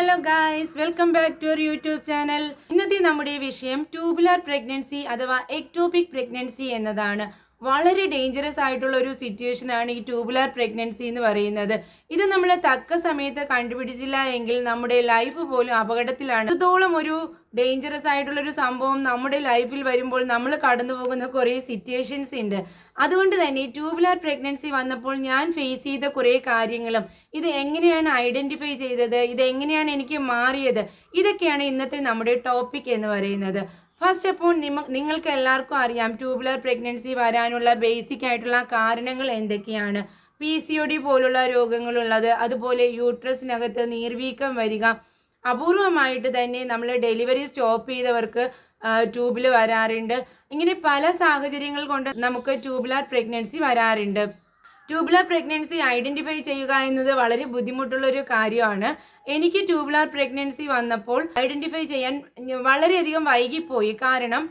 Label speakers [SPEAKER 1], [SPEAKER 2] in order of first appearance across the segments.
[SPEAKER 1] Hello guys welcome back to our YouTube channel ഇന്നത്തെ നമ്മുടെ വിഷയം ട്യൂബുലാർ പ്രഗ്നൻസി അഥവാ എക്ടോപിക് പ്രഗ്നൻസി എന്നതാണ്. വളരെ ഡേഞ്ചറസ് ആയിട്ടുള്ള ഒരു സിറ്റുവേഷൻ ആണ് ഈ ട്യൂബുലാർ പ്രഗ്നൻസി എന്ന് പറയുന്നത്. ഇത് നമ്മൾ തക്ക സമയത്ത് കണ്ടുപിടിച്ചില്ല എങ്കിൽ നമ്മുടെ ലൈഫ് പോലും അപകടത്തിലാണ്. അത്രത്തോളം ഒരു ഡേഞ്ചറസ് ആയിട്ടുള്ള ഒരു സംഭവം നമ്മുടെ ലൈഫിൽ വരുമ്പോൾ നമ്മൾ കടന്നു പോകുന്ന കുറേ സിറ്റുവേഷൻസ് ഉണ്ട്. അതുകൊണ്ട് തന്നെ ട്യൂബുലാർ പ്രഗ്നൻസി വന്നപ്പോൾ ഞാൻ ഫേസ് ചെയ്ത കുറേ കാര്യങ്ങളും ഇത് എങ്ങനെയാണ് ഐഡന്റിഫൈ ചെയ്തത് ഇത് എങ്ങനെയാണ് എനിക്ക് മാറിയത് ഇതൊക്കെയാണ് ഇന്നത്തെ നമ്മുടെ ടോപ്പിക് എന്ന് പറയുന്നത്. ഫസ്റ്റ് അപ്പോൾ നിങ്ങൾക്ക് എല്ലാവർക്കും അറിയാം. ട്യൂബുലർ പ്രഗ്നൻസി വരാനുള്ള ബേസിക് ആയിട്ടുള്ള കാരണങ്ങൾ എന്തൊക്കെയാണ്? പി സി ഒ ഡി പോലുള്ള രോഗങ്ങളുള്ളത് അതുപോലെ യൂട്രസിനകത്ത് നീർവീക്കം വരിക അപൂർവമായിട്ട് തന്നെ നമ്മൾ ഡെലിവറി സ്റ്റോപ്പ് ചെയ്തവർക്ക് ട്യൂബിൽ വരാറുണ്ട്. ഇങ്ങനെ പല സാഹചര്യങ്ങൾ കൊണ്ട് നമുക്ക് ട്യൂബുലാർ പ്രഗ്നൻസി വരാറുണ്ട്. ട്യൂബുലാർ പ്രഗ്നൻസി ഐഡന്റിഫൈ ചെയ്യുക എന്നത് വളരെ ബുദ്ധിമുട്ടുള്ള ഒരു കാര്യമാണ്. എനിക്ക് ട്യൂബുലാർ പ്രഗ്നൻസി വന്നപ്പോൾ ഐഡന്റിഫൈ ചെയ്യാൻ വളരെയധികം വൈകിപ്പോയി. കാരണം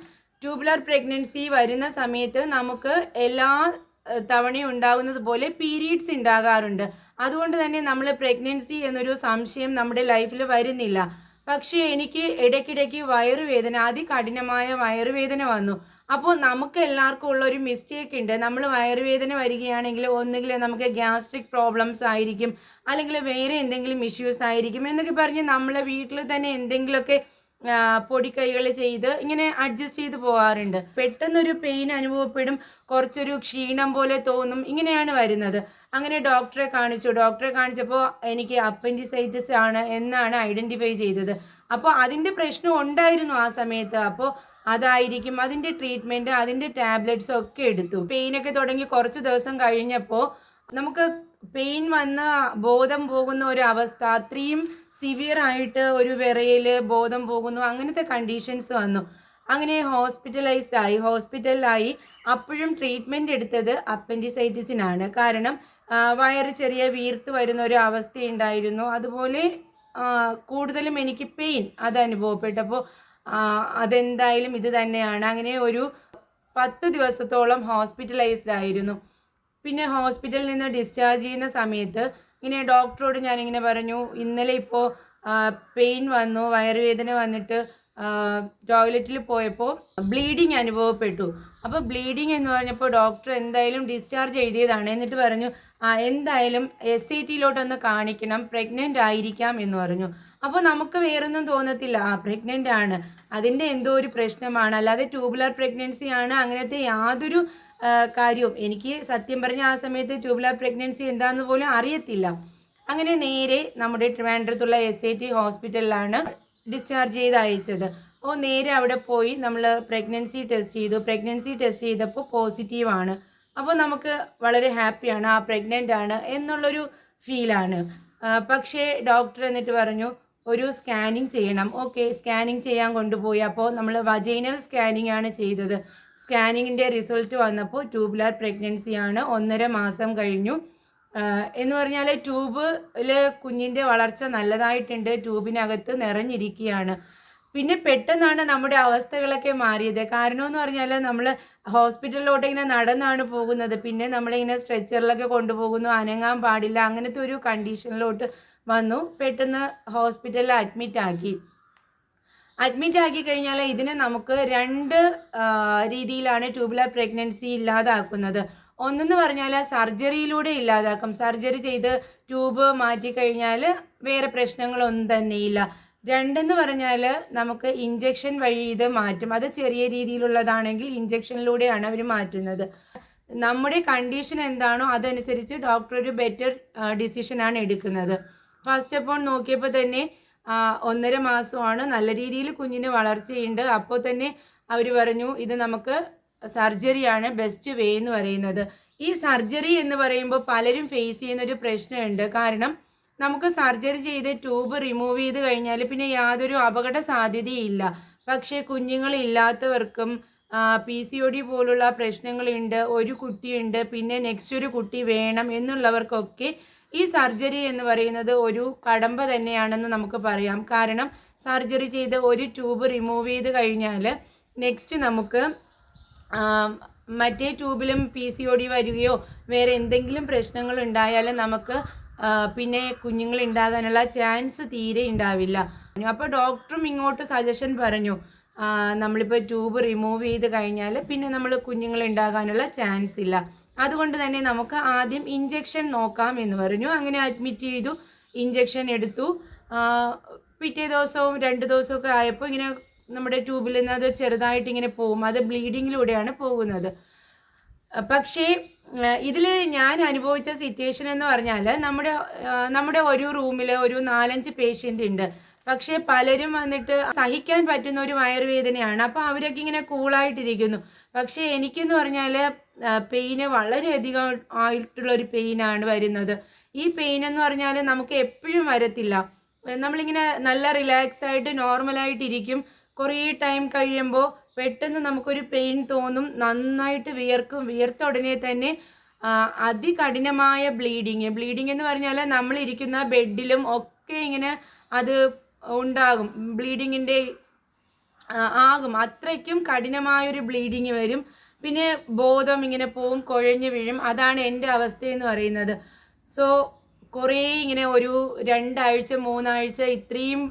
[SPEAKER 1] ട്യൂബുലാർ പ്രഗ്നൻസി വരുന്ന സമയത്ത് നമുക്ക് എല്ലാ തവണയും ഉണ്ടാകുന്നത് പോലെ പീരീഡ്സ് ഉണ്ടാകാറുണ്ട്. അതുകൊണ്ട് തന്നെ നമ്മൾ പ്രഗ്നൻസി എന്നൊരു സംശയം നമ്മുടെ ലൈഫിൽ വരുന്നില്ല. പക്ഷേ എനിക്ക് ഇടയ്ക്കിടയ്ക്ക് വയറുവേദന അതികഠിനമായ വയറുവേദന വന്നു. അപ്പോൾ നമുക്ക് എല്ലാവർക്കും ഉള്ള ഒരു മിസ്റ്റേക്ക് ഉണ്ട്. നമ്മൾ വയറുവേദന വരികയാണെങ്കിൽ ഒന്നുകിൽ നമുക്ക് ഗ്യാസ്ട്രിക് പ്രോബ്ലംസ് ആയിരിക്കും അല്ലെങ്കിൽ വേറെ എന്തെങ്കിലും ഇഷ്യൂസ് ആയിരിക്കും എന്നൊക്കെ പറഞ്ഞ് നമ്മളെ വീട്ടിൽ തന്നെ എന്തെങ്കിലുമൊക്കെ പൊടിക്കൈകൾ ചെയ്ത് ഇങ്ങനെ അഡ്ജസ്റ്റ് ചെയ്ത് പോകാറുണ്ട് പെട്ടെന്നൊരു പെയിൻ അനുഭവപ്പെടും. കുറച്ചൊരു ക്ഷീണം പോലെ തോന്നും. ഇങ്ങനെയാണ് വരുന്നത്. അങ്ങനെ ഡോക്ടറെ കാണിച്ചു. ഡോക്ടറെ കാണിച്ചപ്പോൾ എനിക്ക് അപ്പൻഡിസൈറ്റിസ് ആണ് എന്നാണ് ഐഡന്റിഫൈ ചെയ്തത്. അപ്പോൾ അതിന്റെ പ്രശ്നം ഉണ്ടായിരുന്നു ആ സമയത്ത്. അപ്പോൾ അതായിരിക്കും അതിന്റെ ട്രീറ്റ്മെന്റ് അതിന്റെ ടാബ്ലറ്റ്സ് ഒക്കെ എടുത്തു. പെയിനൊക്കെ തുടങ്ങി കുറച്ച് ദിവസം കഴിഞ്ഞപ്പോൾ നമുക്ക് പെയിൻ വന്ന് ബോധം പോകുന്ന ഒരു അവസ്ഥ അത്രയും സിവിയർ ആയിട്ട് ഒരു വിറയിൽ ബോധം പോകുന്നു. അങ്ങനത്തെ കണ്ടീഷൻസ് വന്നു. അങ്ങനെ ഹോസ്പിറ്റലൈസ്ഡ് ആയി. ഹോസ്പിറ്റലിലായി അപ്പോഴും ട്രീറ്റ്മെന്റ് എടുത്തത് അപ്പൻഡിസൈറ്റിസിനാണ് കാരണം വയറ് ചെറിയ വീർത്ത് വരുന്ന ഒരു അവസ്ഥയുണ്ടായിരുന്നു. അതുപോലെ കൂടുതലും എനിക്ക് പെയിൻ അത് അനുഭവപ്പെട്ടപ്പോൾ അതെന്തായാലും ഇത് തന്നെയാണ്. അങ്ങനെ ഒരു പത്ത് ദിവസത്തോളം ഹോസ്പിറ്റലൈസ്ഡ് ആയിരുന്നു. പിന്നെ ഹോസ്പിറ്റലിൽ നിന്ന് ഡിസ്ചാർജ് ചെയ്യുന്ന സമയത്ത് ഇങ്ങനെ ഡോക്ടറോട് ഞാനിങ്ങനെ പറഞ്ഞു ഇന്നലെ ഇപ്പോൾ പെയിൻ വന്നു വയറുവേദന വന്നിട്ട് ടോയ്ലറ്റിൽ പോയപ്പോൾ ബ്ലീഡിങ് അനുഭവപ്പെട്ടു. അപ്പോൾ ബ്ലീഡിങ് എന്ന് പറഞ്ഞപ്പോൾ ഡോക്ടർ എന്തായാലും ഡിസ്ചാർജ് എഴുതിയതാണ്. എന്നിട്ട് പറഞ്ഞു ആ എന്തായാലും എസ് ഐ ടിയിലോട്ടൊന്ന് കാണിക്കണം പ്രഗ്നന്റ് ആയിരിക്കാം എന്ന് പറഞ്ഞു. അപ്പോൾ നമുക്ക് വേറൊന്നും തോന്നത്തില്ല. ആ പ്രഗ്നന്റ് ആണ്. അതിന്റെ എന്തോ ഒരു പ്രശ്നമാണ്. അല്ലാതെ ട്യൂബുലർ പ്രഗ്നൻസി ആണ് അങ്ങനത്തെ യാതൊരു കാര്യവും. എനിക്ക് സത്യം പറഞ്ഞ ആ സമയത്ത് ട്യൂബ്ലാർ പ്രഗ്നൻസി എന്താണെന്ന് പോലും അറിയത്തില്ല. അങ്ങനെ നേരെ നമ്മുടെ ട്രിവാൻഡ്രത്തുള്ള എസ് ഐ ടി ഹോസ്പിറ്റലിലാണ് ഡിസ്ചാർജ് ചെയ്ത് അയച്ചത്. അപ്പോൾ നേരെ അവിടെ പോയി നമ്മൾ പ്രഗ്നൻസി ടെസ്റ്റ് ചെയ്തു. പ്രഗ്നൻസി ടെസ്റ്റ് ചെയ്തപ്പോൾ പോസിറ്റീവാണ് അപ്പോൾ നമുക്ക് വളരെ ഹാപ്പിയാണ് ആ പ്രഗ്നന്റ് ആണ് എന്നുള്ളൊരു ഫീലാണ് പക്ഷേ ഡോക്ടർ എന്നിട്ട് പറഞ്ഞു ഒരു സ്കാനിങ് ചെയ്യണം. ഓക്കെ സ്കാനിങ് ചെയ്യാൻ കൊണ്ടുപോയി. അപ്പോൾ നമ്മൾ വജൈനൽ സ്കാനിങ് ആണ് ചെയ്തത്. സ്കാനിങ്ങിന്റെ റിസൾട്ട് വന്നപ്പോൾ ട്യൂബുലാർ പ്രഗ്നൻസി ആണ്. ഒന്നര മാസം കഴിഞ്ഞു. എന്ന് പറഞ്ഞാൽ ട്യൂബിൽ കുഞ്ഞിന്റെ വളർച്ച നല്ലതായിട്ടുണ്ട്. ട്യൂബിനകത്ത് നിറഞ്ഞിരിക്കുകയാണ്. പിന്നെ പെട്ടെന്നാണ് നമ്മുടെ അവസ്ഥകളൊക്കെ മാറിയത്. കാരണം എന്ന് പറഞ്ഞാൽ നമ്മൾ ഹോസ്പിറ്റലിലോട്ട് ഇങ്ങനെ നടന്നാണ് പോകുന്നത്. പിന്നെ നമ്മളിങ്ങനെ സ്ട്രെച്ചറിലൊക്കെ കൊണ്ടുപോകുന്നു. അനങ്ങാൻ പാടില്ല. അങ്ങനത്തെ ഒരു കണ്ടീഷനിലോട്ട് വന്നു. പെട്ടെന്ന് ഹോസ്പിറ്റലിൽ അഡ്മിറ്റ് ആക്കി. അഡ്മിറ്റ് ആക്കി കഴിഞ്ഞാൽ ഇതിനെ നമുക്ക് രണ്ട് രീതിയിലാണ് ട്യൂബുലർ പ്രഗ്നൻസി ഇല്ലാതാക്കുന്നത്. ഒന്നെന്ന് പറഞ്ഞാൽ സർജറിയിലൂടെ ഇല്ലാതാക്കും. സർജറി ചെയ്ത് ട്യൂബ് മാറ്റി കഴിഞ്ഞാൽ വേറെ പ്രശ്നങ്ങളൊന്നും തന്നെയില്ല. രണ്ടെന്ന് പറഞ്ഞാൽ നമുക്ക് ഇഞ്ചക്ഷൻ വഴി ഇത് മാറ്റും. അത് ചെറിയ രീതിയിലുള്ളതാണെങ്കിൽ ഇഞ്ചക്ഷനിലൂടെയാണ് അവർ മാറ്റുന്നത്. നമ്മുടെ കണ്ടീഷൻ എന്താണോ അതനുസരിച്ച് ഡോക്ടർ ഒരു ബെറ്റർ ഡിസിഷനാണ് എടുക്കുന്നത്. ഫസ്റ്റ് അപ്പോൾ നോക്കിയപ്പോൾ തന്നെ ഒന്നര മാസമാണ്. നല്ല രീതിയിൽ കുഞ്ഞിന് വളർച്ചയുണ്ട്. അപ്പോൾ തന്നെ അവർ പറഞ്ഞു ഇത് നമുക്ക് സർജറിയാണ് ബെസ്റ്റ് വേ എന്ന് പറയുന്നത്. ഈ സർജറി എന്ന് പറയുമ്പോൾ പലരും ഫേസ് ചെയ്യുന്ന ഒരു പ്രശ്നമുണ്ട്. കാരണം നമുക്ക് സർജറി ചെയ്ത് ട്യൂബ് റിമൂവ് ചെയ്ത് കഴിഞ്ഞാൽ പിന്നെ യാതൊരു അപകട സാധ്യതയില്ല. പക്ഷേ കുഞ്ഞുങ്ങളില്ലാത്തവർക്കും പി സി ഒ ഡി പോലുള്ള പ്രശ്നങ്ങളുണ്ട് ഒരു കുട്ടിയുണ്ട് പിന്നെ നെക്സ്റ്റ് ഒരു കുട്ടി വേണം എന്നുള്ളവർക്കൊക്കെ ഈ സർജറി എന്ന് പറയുന്നത് ഒരു കടമ്പ തന്നെയാണെന്ന് നമുക്ക് പറയാം. കാരണം സർജറി ചെയ്ത് ഒരു ട്യൂബ് റിമൂവ് ചെയ്ത് കഴിഞ്ഞാൽ നെക്സ്റ്റ് നമുക്ക് മറ്റേ ട്യൂബിലും പി സി ഒ ഡി വരികയോ വേറെ എന്തെങ്കിലും പ്രശ്നങ്ങൾ ഉണ്ടായാൽ നമുക്ക് പിന്നെ കുഞ്ഞുങ്ങൾ ഉണ്ടാകാനുള്ള ചാൻസ് തീരെ ഉണ്ടാവില്ല. അപ്പോൾ ഡോക്ടറും ഇങ്ങോട്ട് സജഷൻ പറഞ്ഞു. നമ്മളിപ്പോൾ ട്യൂബ് റിമൂവ് ചെയ്ത് കഴിഞ്ഞാൽ പിന്നെ നമ്മൾ കുഞ്ഞുങ്ങൾ ഉണ്ടാകാനുള്ള ചാൻസ് ഇല്ല. അതുകൊണ്ട് തന്നെ നമുക്ക് ആദ്യം ഇഞ്ചെക്ഷൻ നോക്കാം എന്ന് പറഞ്ഞു. അങ്ങനെ അഡ്മിറ്റ് ചെയ്തു ഇഞ്ചെക്ഷൻ എടുത്തു. പിറ്റേ ദിവസവും രണ്ട് ദിവസമൊക്കെ ആയപ്പോൾ ഇങ്ങനെ നമ്മുടെ ട്യൂബിൽ നിന്ന് അത് ചെറുതായിട്ട് ഇങ്ങനെ പോകും. അത് ബ്ലീഡിങ്ങിലൂടെയാണ് പോകുന്നത്. പക്ഷേ ഇതിൽ ഞാൻ അനുഭവിച്ച സിറ്റുവേഷൻ എന്ന് പറഞ്ഞാൽ നമ്മുടെ നമ്മുടെ ഒരു റൂമിൽ ഒരു നാലഞ്ച് പേഷ്യന്റ് ഉണ്ട്. പക്ഷേ പലരും വന്നിട്ട് സഹിക്കാൻ പറ്റുന്ന ഒരു വയറുവേദനയാണ്. അപ്പോൾ അവരൊക്കെ ഇങ്ങനെ കൂളായിട്ടിരിക്കുന്നു പക്ഷേ എനിക്കെന്ന് പറഞ്ഞാൽ പെയിന് വളരെയധികം ആയിട്ടുള്ള ഒരു പെയിനാണ് വരുന്നത്. ഈ പെയിൻ എന്ന് പറഞ്ഞാൽ നമുക്ക് എപ്പോഴും വരത്തില്ല. നമ്മളിങ്ങനെ നല്ല റിലാക്സ് ആയിട്ട് നോർമലായിട്ട് ഇരിക്കും കുറേ ടൈം കഴിയുമ്പോൾ പെട്ടെന്ന് നമുക്കൊരു പെയിൻ തോന്നും. നന്നായിട്ട് വിയർക്കും. വിയർത്ത ഉടനെ തന്നെ അതികഠിനമായ ബ്ലീഡിങ്. ബ്ലീഡിങ് എന്ന് പറഞ്ഞാൽ നമ്മളിരിക്കുന്ന ബെഡിലും ഒക്കെ ഇങ്ങനെ അത് ഉണ്ടാകും. ബ്ലീഡിങ്ങിന്റെ ആകും. അത്രയ്ക്കും കഠിനമായൊരു ബ്ലീഡിങ് വരും. പിന്നെ ബോധം ഇങ്ങനെ പോവും കുഴഞ്ഞു വീഴും. അതാണ് എന്റെ അവസ്ഥ എന്ന് പറയുന്നത്. സോ കുറേ ഇങ്ങനെ ഒരു രണ്ടാഴ്ച മൂന്നാഴ്ച ഇത്രയും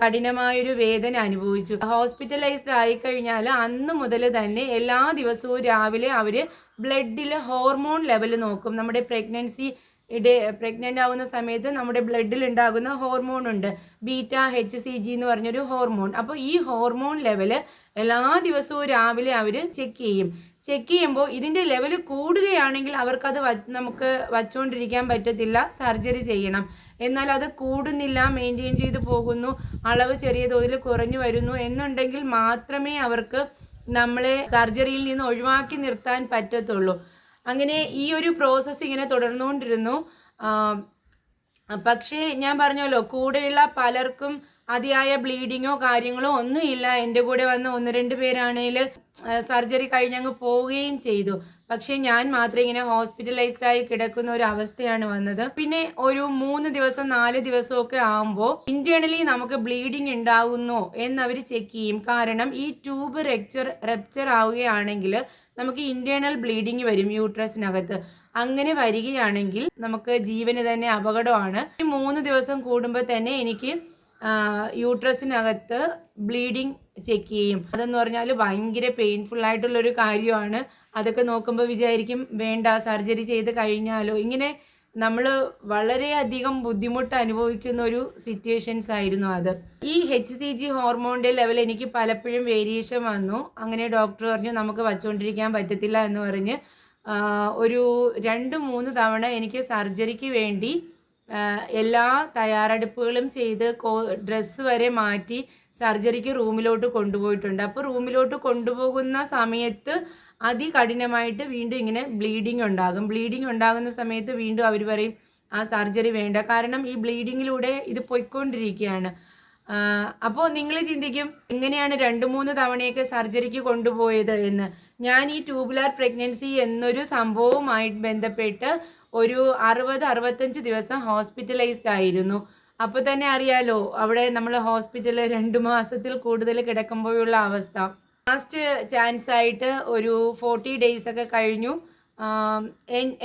[SPEAKER 1] കഠിനമായൊരു വേദന അനുഭവിച്ചു. ഹോസ്പിറ്റലൈസ്ഡ് ആയിക്കഴിഞ്ഞാൽ അന്ന് മുതൽ തന്നെ എല്ലാ ദിവസവും രാവിലെ അവർ ബ്ലഡിൽ ഹോർമോൺ ലെവൽ നോക്കും. നമ്മുടെ പ്രഗ്നൻസി ഇടെ പ്രഗ്നന്റ് ആവുന്ന സമയത്ത് നമ്മുടെ ബ്ലഡിൽ ഉണ്ടാകുന്ന ഹോർമോൺ ഉണ്ട് ബീറ്റ എച്ച് സി ജി എന്ന് പറഞ്ഞൊരു ഹോർമോൺ. അപ്പോൾ ഈ ഹോർമോൺ ലെവൽ എല്ലാ ദിവസവും രാവിലെ അവർ ചെക്ക് ചെയ്യും. ചെക്ക് ചെയ്യുമ്പോൾ ഇതിന്റെ ലെവൽ കൂടുകയാണെങ്കിൽ അവർക്കത് നമുക്ക് വച്ചുകൊണ്ടിരിക്കാൻ പറ്റത്തില്ല സർജറി ചെയ്യണം. എന്നാൽ അത് കൂടുന്നില്ല മെയിന്റെയിൻ ചെയ്ത് പോകുന്നു അളവ് ചെറിയ തോതിൽ കുറഞ്ഞു വരുന്നു എന്നുണ്ടെങ്കിൽ മാത്രമേ അവർക്ക് നമ്മളെ സർജറിയിൽ നിന്ന് ഒഴിവാക്കി നിർത്താൻ പറ്റത്തുള്ളൂ. അങ്ങനെ ഈ ഒരു പ്രോസസ്സ് ഇങ്ങനെ തുടർന്നുകൊണ്ടിരുന്നു. പക്ഷേ ഞാൻ പറഞ്ഞല്ലോ കൂടെയുള്ള പലർക്കും അതിയായ ബ്ലീഡിങ്ങോ കാര്യങ്ങളോ ഒന്നുമില്ല. എന്റെ കൂടെ വന്ന ഒന്ന് രണ്ട് പേരാണെങ്കിൽ സർജറി കഴിഞ്ഞങ്ങ് പോവുകയും ചെയ്തു. പക്ഷേ ഞാൻ മാത്രം ഇങ്ങനെ ഹോസ്പിറ്റലൈസ്ഡ് ആയി കിടക്കുന്ന ഒരു അവസ്ഥയാണ് വന്നത്. പിന്നെ ഒരു മൂന്ന് ദിവസം നാല് ദിവസമൊക്കെ ആകുമ്പോൾ ഇന്റേണലി നമുക്ക് ബ്ലീഡിങ് ഉണ്ടാകുന്നോ എന്നവർ ചെക്ക് ചെയ്യും. കാരണം ഈ ട്യൂബ് റെക്ചർ റെപ്ചർ ആവുകയാണെങ്കിൽ നമുക്ക് ഇന്റേണൽ ബ്ലീഡിങ് വരും യൂട്രസിനകത്ത്. അങ്ങനെ വരികയാണെങ്കിൽ നമുക്ക് ജീവന് തന്നെ അപകടമാണ്. ഈ മൂന്ന് ദിവസം കൂടുമ്പോൾ തന്നെ എനിക്ക് യൂട്രസിനകത്ത് ബ്ലീഡിങ് ചെക്ക് ചെയ്യും. അതെന്ന് പറഞ്ഞാൽ ഭയങ്കര പെയിൻഫുൾ ആയിട്ടുള്ള ഒരു കാര്യമാണ്. അതൊക്കെ നോക്കുമ്പോൾ വിചാരിക്കും വേണ്ട സർജറി ചെയ്ത് കഴിഞ്ഞാലോ. ഇങ്ങനെ നമ്മൾ വളരെയധികം ബുദ്ധിമുട്ട് അനുഭവിക്കുന്ന ഒരു സിറ്റുവേഷൻസ് ആയിരുന്നു അത്. ഈ എച്ച് സി ജി ഹോർമോണിന്റെ ലെവൽ എനിക്ക് പലപ്പോഴും വേരിയേഷൻ വന്നു. അങ്ങനെ ഡോക്ടർ പറഞ്ഞു നമുക്ക് വച്ചുകൊണ്ടിരിക്കാൻ പറ്റത്തില്ല എന്ന് പറഞ്ഞ് ഒരു രണ്ട് മൂന്ന് തവണ എനിക്ക് സർജറിക്ക് വേണ്ടി എല്ലാ തയ്യാറെടുപ്പുകളും ചെയ്ത് കോ ഡ്രസ്സ് വരെ മാറ്റി സർജറിക്ക് റൂമിലോട്ട് കൊണ്ടുപോയിട്ടുണ്ട്. അപ്പോൾ റൂമിലോട്ട് കൊണ്ടുപോകുന്ന സമയത്ത് അതികഠിനമായിട്ട് വീണ്ടും ഇങ്ങനെ ബ്ലീഡിംഗ് ഉണ്ടാകും. ബ്ലീഡിംഗ് ഉണ്ടാകുന്ന സമയത്ത് വീണ്ടും അവർ പറയും ആ സർജറി വേണ്ട. കാരണം ഈ ബ്ലീഡിങ്ങിലൂടെ ഇത് പൊയ്ക്കൊണ്ടിരിക്കുകയാണ്. അപ്പോൾ നിങ്ങൾ ചിന്തിക്കും എങ്ങനെയാണ് രണ്ട് മൂന്ന് തവണയൊക്കെ സർജറിക്ക് കൊണ്ടുപോയത് എന്ന്? ഞാൻ ഈ ട്യൂബുലാർ പ്രഗ്നൻസി എന്നൊരു സംഭവവുമായി ബന്ധപ്പെട്ട് ഒരു അറുപത് അറുപത്തഞ്ച് ദിവസം ഹോസ്പിറ്റലൈസ്ഡ് ആയിരുന്നു. അപ്പോൾ തന്നെ അറിയാലോ അവിടെ നമ്മൾ ഹോസ്പിറ്റലിൽ രണ്ട് മാസത്തിൽ കൂടുതൽ കിടക്കുമ്പോഴുള്ള അവസ്ഥ. ലാസ്റ്റ് ചാൻസ് ആയിട്ട് ഒരു ഫോർട്ടി ഡേയ്സ് ഒക്കെ കഴിഞ്ഞു.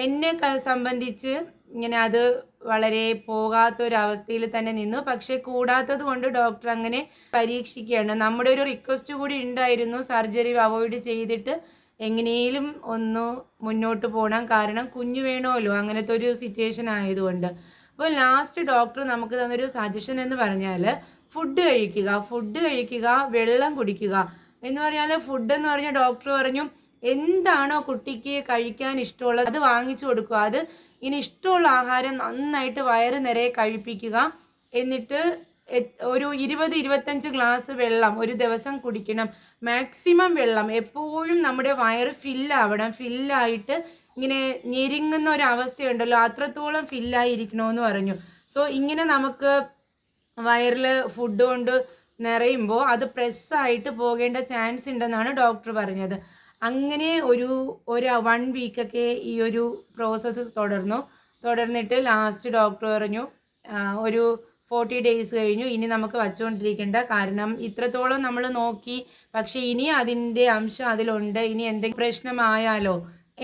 [SPEAKER 1] എന്നെ സംബന്ധിച്ച് ഇങ്ങനെ അത് വളരെ പോകാത്തൊരവസ്ഥയിൽ തന്നെ നിന്നു. പക്ഷേ കൂടാത്തത് കൊണ്ട് ഡോക്ടർ അങ്ങനെ പരീക്ഷിക്കുകയാണ്. നമ്മുടെ ഒരു റിക്വസ്റ്റ് കൂടി ഉണ്ടായിരുന്നു. സർജറി അവോയ്ഡ് ചെയ്തിട്ട് എങ്ങനെയും ഒന്ന് മുന്നോട്ട് പോകണം കാരണം കുഞ്ഞു വേണമല്ലോ. അങ്ങനത്തെ ഒരു സിറ്റുവേഷൻ ആയതുകൊണ്ട്. അപ്പോൾ ലാസ്റ്റ് ഡോക്ടർ നമുക്ക് തന്നൊരു സജഷൻ എന്ന് പറഞ്ഞാൽ ഫുഡ് കഴിക്കുക. ഫുഡ് കഴിക്കുക വെള്ളം കുടിക്കുക എന്ന് പറഞ്ഞാൽ ഫുഡ് എന്ന് പറഞ്ഞാൽ ഡോക്ടർ പറഞ്ഞു എന്താണോ കുട്ടിക്ക് കഴിക്കാൻ ഇഷ്ടമുള്ളത് അത് വാങ്ങിച്ചു കൊടുക്കുക. അത് ഇനി ഇഷ്ടമുള്ള ആഹാരം നന്നായിട്ട് വയറ് നിറയെ കഴിപ്പിക്കുക. എന്നിട്ട് ഒരു ഇരുപത് ഇരുപത്തഞ്ച് ഗ്ലാസ് വെള്ളം ഒരു ദിവസം കുടിക്കണം. മാക്സിമം വെള്ളം. എപ്പോഴും നമ്മുടെ വയറ് ഫില്ലാവണം. ഫില്ലായിട്ട് ഇങ്ങനെ ഞെരുങ്ങുന്ന ഒരു അവസ്ഥയുണ്ടല്ലോ. അത്രത്തോളം ഫില്ലായിരിക്കണമെന്ന് പറഞ്ഞു. സോ ഇങ്ങനെ നമുക്ക് വയറിൽ ഫുഡ് കൊണ്ട് നിറയുമ്പോൾ അത് പ്രസ്സായിട്ട് പോകേണ്ട ചാൻസ് ഉണ്ടെന്നാണ് ഡോക്ടർ പറഞ്ഞത്. അങ്ങനെ ഒരു ഒരു വൺ വീക്കൊക്കെ ഈ ഒരു പ്രോസസ്സ് തുടർന്നു. തുടർന്നിട്ട് ലാസ്റ്റ് ഡോക്ടർ പറഞ്ഞു ഒരു ഫോർട്ടി ഡേയ്സ് കഴിഞ്ഞു. ഇനി നമുക്ക് വച്ചുകൊണ്ടിരിക്കേണ്ട കാരണം ഇത്രത്തോളം നമ്മൾ നോക്കി പക്ഷേ ഇനി അതിന്റെ അംശം അതിലുണ്ട്. ഇനി എന്തെങ്കിലും പ്രശ്നമായാലോ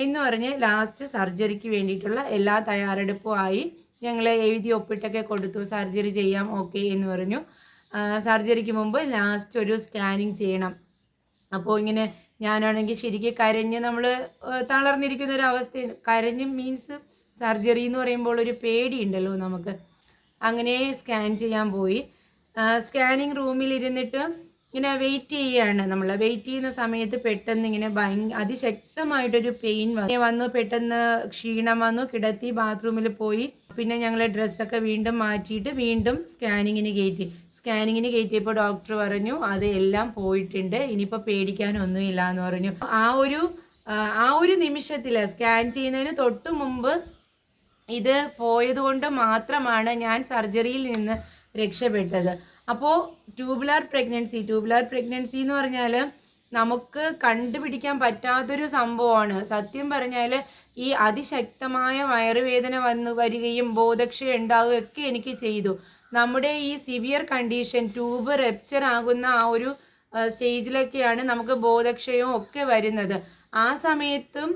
[SPEAKER 1] എന്ന് പറഞ്ഞ് ലാസ്റ്റ് സർജറിക്ക് വേണ്ടിയിട്ടുള്ള എല്ലാ തയ്യാറെടുപ്പും ആയി ഞങ്ങൾ എഴുതി ഒപ്പിട്ടൊക്കെ കൊടുത്തു. സർജറി ചെയ്യാം ഓക്കെ എന്ന് പറഞ്ഞു. സർജറിക്ക് മുമ്പ് ലാസ്റ്റ് ഒരു സ്കാനിങ് ചെയ്യണം. അപ്പോൾ ഇങ്ങനെ ഞാനാണെങ്കിൽ ശരിക്കും കരഞ്ഞ് നമ്മൾ തളർന്നിരിക്കുന്ന ഒരു അവസ്ഥയാണ് കരഞ്ഞ് മീൻസ് സർജറി എന്ന് പറയുമ്പോൾ ഒരു പേടിയുണ്ടല്ലോ നമുക്ക്. അങ്ങനെ സ്കാൻ ചെയ്യാൻ പോയി. സ്കാനിങ് റൂമിൽ ഇരുന്നിട്ട് ഇങ്ങനെ വെയിറ്റ് ചെയ്യുകയാണ് നമ്മൾ വെയിറ്റ് ചെയ്യുന്ന സമയത്ത് പെട്ടെന്ന് ഇങ്ങനെ ഭയങ്കര അതിശക്തമായിട്ടൊരു പെയിൻ വന്നു. പെട്ടെന്ന് ക്ഷീണം വന്നു കിടത്തി ബാത്റൂമിൽ പോയി. പിന്നെ ഞങ്ങൾ ഡ്രസ്സൊക്കെ വീണ്ടും മാറ്റിയിട്ട് വീണ്ടും സ്കാനിങ്ങിന് കയറ്റി സ്കാനിങ്ങിന് കയറ്റിയപ്പോൾ ഡോക്ടർ പറഞ്ഞു അത് എല്ലാം പോയിട്ടുണ്ട് ഇനിയിപ്പോൾ പേടിക്കാനൊന്നുമില്ല എന്ന് പറഞ്ഞു. ആ ഒരു ആ ഒരു നിമിഷത്തിൽ സ്കാൻ ചെയ്യുന്നതിന് തൊട്ട് മുമ്പ് ഇത് പോയതുകൊണ്ട് മാത്രമാണ് ഞാൻ സർജറിയിൽ നിന്ന് രക്ഷപ്പെട്ടത്. അപ്പോൾ ട്യൂബുലാർ പ്രഗ്നൻസി ട്യൂബുലാർ പ്രഗ്നൻസി എന്ന് പറഞ്ഞാൽ നമുക്ക് കണ്ടുപിടിക്കാൻ പറ്റാത്തൊരു സംഭവമാണ്. സത്യം പറഞ്ഞാൽ ഈ അതിശക്തമായ വയറുവേദന വന്നു വരികയും ബോധക്ഷയം ഉണ്ടാവുകയൊക്കെ എനിക്ക് ചെയ്തു. നമ്മുടെ ഈ സിവിയർ കണ്ടീഷൻ ട്യൂബ് റെപ്ചർ ആകുന്ന ആ ഒരു സ്റ്റേജിലൊക്കെയാണ് നമുക്ക് ബോധക്ഷയവും ഒക്കെ വരുന്നത്. ആ സമയത്തും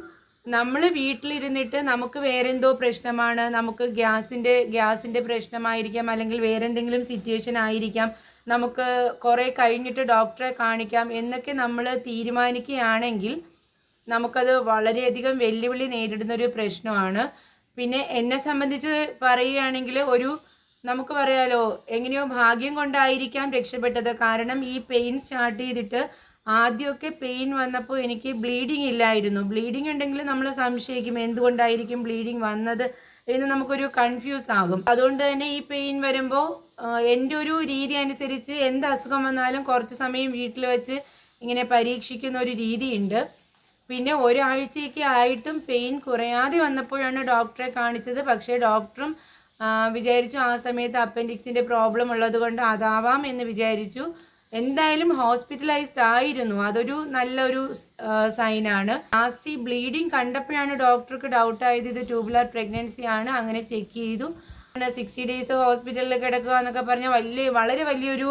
[SPEAKER 1] നമ്മൾ വീട്ടിലിരുന്നിട്ട് നമുക്ക് വേറെന്തോ പ്രശ്നമാണ് നമുക്ക് ഗ്യാസിന്റെ ഗ്യാസിന്റെ പ്രശ്നമായിരിക്കാം അല്ലെങ്കിൽ വേറെ എന്തെങ്കിലും സിറ്റുവേഷൻ ആയിരിക്കാം നമുക്ക് കുറേ കഴിഞ്ഞിട്ട് ഡോക്ടറെ കാണിക്കാം എന്നൊക്കെ നമ്മൾ തീരുമാനിക്കുകയാണെങ്കിൽ നമുക്കത് വളരെയധികം വെല്ലുവിളി നേരിടുന്ന ഒരു പ്രശ്നമാണ്. പിന്നെ എന്നെ സംബന്ധിച്ച് പറയുകയാണെങ്കിൽ ഒരു നമുക്ക് പറയാലോ എങ്ങനെയോ ഭാഗ്യം കൊണ്ടായിരിക്കാം രക്ഷപ്പെട്ടത്. കാരണം ഈ പെയിൻ സ്റ്റാർട്ട് ചെയ്തിട്ട് ആദ്യമൊക്കെ പെയിൻ വന്നപ്പോൾ എനിക്ക് ബ്ലീഡിങ് ഇല്ലായിരുന്നു. ബ്ലീഡിങ് ഉണ്ടെങ്കിൽ നമ്മൾ സംശയിക്കും എന്തുകൊണ്ടായിരിക്കും ബ്ലീഡിങ് വന്നത് എന്ന് നമുക്കൊരു കൺഫ്യൂസ് ആകും. അതുകൊണ്ട് തന്നെ ഈ പെയിൻ വരുമ്പോൾ എന്റെ ഒരു രീതി അനുസരിച്ച് എന്ത് അസുഖം വന്നാലും കുറച്ച് സമയം വീട്ടിൽ വെച്ച് ഇങ്ങനെ പരീക്ഷിക്കുന്ന ഒരു രീതിയുണ്ട്. പിന്നെ ഒരാഴ്ചയൊക്കെ ആയിട്ടും പെയിൻ കുറയാതെ വന്നപ്പോഴാണ് ഡോക്ടറെ കാണിച്ചത്. പക്ഷേ ഡോക്ടറും വിചാരിച്ചു ആ സമയത്ത് അപ്പൻഡിക്സിന്റെ പ്രോബ്ലം ഉള്ളത് കൊണ്ട് അതാവാം എന്ന് വിചാരിച്ചു. എന്തായാലും ഹോസ്പിറ്റലൈസ്ഡ് ആയിരുന്നു. അതൊരു നല്ലൊരു സൈനാണ് ലാസ്റ്റ് ഈ ബ്ലീഡിങ് കണ്ടപ്പോഴാണ് ഡോക്ടർക്ക് ഡൗട്ട് ആയത് ഇത് ട്യൂബുലർ പ്രഗ്നൻസി ആണ്. അങ്ങനെ ചെക്ക് ചെയ്തു. സിക്സ്റ്റി ഡേയ്സ് ഹോസ്പിറ്റലിൽ കിടക്കുക എന്നൊക്കെ പറഞ്ഞാൽ വലിയ വളരെ വലിയൊരു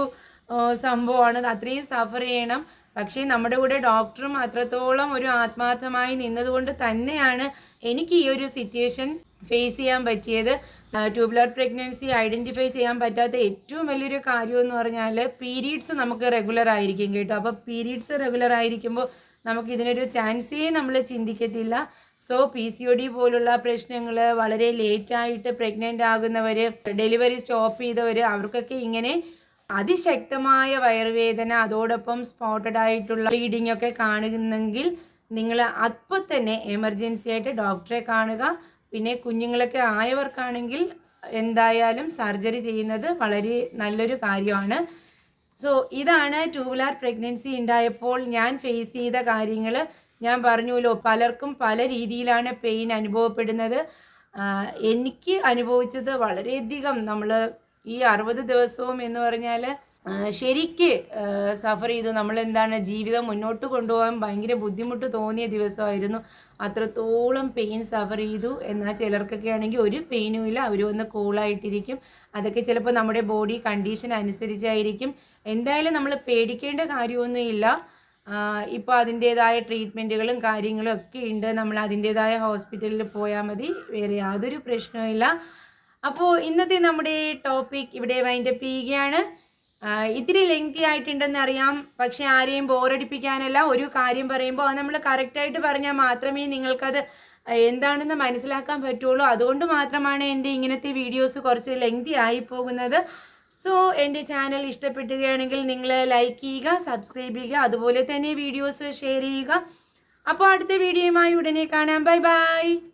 [SPEAKER 1] സംഭവമാണ്. അത്രയും സഫർ ചെയ്യണം. പക്ഷേ നമ്മുടെ കൂടെ ഡോക്ടറും അത്രത്തോളം ഒരു ആത്മാർത്ഥമായി നിന്നതുകൊണ്ട് തന്നെയാണ് എനിക്ക് ഈ ഒരു സിറ്റുവേഷൻ ഫേസ് ചെയ്യാൻ പറ്റിയത്. ട്യൂബുലർ പ്രഗ്നൻസി ഐഡന്റിഫൈ ചെയ്യാൻ പറ്റാത്ത ഏറ്റവും വലിയൊരു കാര്യം എന്ന് പറഞ്ഞാൽ പീരീഡ്സ് നമുക്ക് റെഗുലർ ആയിരിക്കും കേട്ടോ. അപ്പോൾ പീരീഡ്സ് റെഗുലർ ആയിരിക്കുമ്പോൾ നമുക്ക് ഇതിനൊരു ചാൻസേ നമ്മൾ ചിന്തിക്കത്തില്ല. So P C O D പോലുള്ള പ്രശ്നങ്ങൾ വളരെ ലേറ്റായിട്ട് പ്രഗ്നന്റ് ആകുന്നവർ ഡെലിവറി സ്റ്റോപ്പ് ചെയ്തവർ അവർക്കൊക്കെ ഇങ്ങനെ അതിശക്തമായ വയറുവേദന അതോടൊപ്പം സ്പോട്ടഡ് ആയിട്ടുള്ള ബ്ലീഡിംഗ് ഒക്കെ കാണുന്നെങ്കിൽ നിങ്ങൾ അപ്പം തന്നെ എമർജൻസി ആയിട്ട് ഡോക്ടറെ കാണുക. പിന്നെ കുഞ്ഞുങ്ങളൊക്കെ ആയവർക്കാണെങ്കിൽ എന്തായാലും സർജറി ചെയ്യുന്നത് വളരെ നല്ലൊരു കാര്യമാണ്. സോ ഇതാണ് ട്യൂബുലാർ പ്രഗ്നൻസി ഉണ്ടായപ്പോൾ ഞാൻ ഫേസ് ചെയ്ത കാര്യങ്ങൾ ഞാൻ പറഞ്ഞല്ലോ പലർക്കും പല രീതിയിലാണ് പെയിൻ അനുഭവപ്പെടുന്നത്. എനിക്ക് അനുഭവിച്ചത് വളരെയധികം നമ്മൾ ഈ അറുപത് ദിവസവും എന്ന് പറഞ്ഞാൽ ശരിക്ക് സഫർ ചെയ്തു. നമ്മൾ എന്താണ് ജീവിതം മുന്നോട്ട് കൊണ്ടുപോകാൻ ഭയങ്കര ബുദ്ധിമുട്ട് തോന്നിയ ദിവസമായിരുന്നു. അത്രത്തോളം പെയിൻ സഫർ ചെയ്തു. എന്നാൽ ചിലർക്കൊക്കെ ആണെങ്കിൽ ഒരു പെയിനും ഇല്ല. അവർ ഒന്ന് കൂളായിട്ടിരിക്കും അതൊക്കെ ചിലപ്പോൾ നമ്മുടെ ബോഡി കണ്ടീഷൻ അനുസരിച്ചായിരിക്കും. എന്തായാലും നമ്മൾ പേടിക്കേണ്ട കാര്യമൊന്നുമില്ല ഇപ്പോൾ അതിന്റേതായ ട്രീറ്റ്മെന്റുകളും കാര്യങ്ങളും ഒക്കെ ഉണ്ട്. നമ്മൾ അതിന്റേതായ ഹോസ്പിറ്റലിൽ പോയാൽ മതി. വേറെ യാതൊരു പ്രശ്നവും അപ്പോൾ ഇന്നത്തെ നമ്മുടെ ടോപ്പിക് ഇവിടെ വൈൻഡപ്പ് ചെയ്യുകയാണ്. ഇത്തിരി ലെങ്തി ആയിട്ടുണ്ടെന്ന് അറിയാം. പക്ഷെ ആരെയും ബോറടിപ്പിക്കാനല്ല ഒരു കാര്യം പറയുമ്പോൾ അത് നമ്മൾ കറക്റ്റായിട്ട് പറഞ്ഞാൽ മാത്രമേ നിങ്ങൾക്കത് എന്താണെന്ന് മനസ്സിലാക്കാൻ പറ്റുള്ളൂ. അതുകൊണ്ട് മാത്രമാണ് എന്റെ ഇങ്ങനത്തെ വീഡിയോസ് കുറച്ച് ലെങ്തി ആയി പോകുന്നത്. സോ എന്റെ ചാനൽ ഇഷ്ടപ്പെട്ടുകയാണെങ്കിൽ നിങ്ങൾ ലൈക്ക് ചെയ്യുക സബ്സ്ക്രൈബ് ചെയ്യുക അതുപോലെ തന്നെ വീഡിയോസ് ഷെയർ ചെയ്യുക. അപ്പോൾ അടുത്ത വീഡിയോയുമായി ഉടനെ കാണാം. Bye bye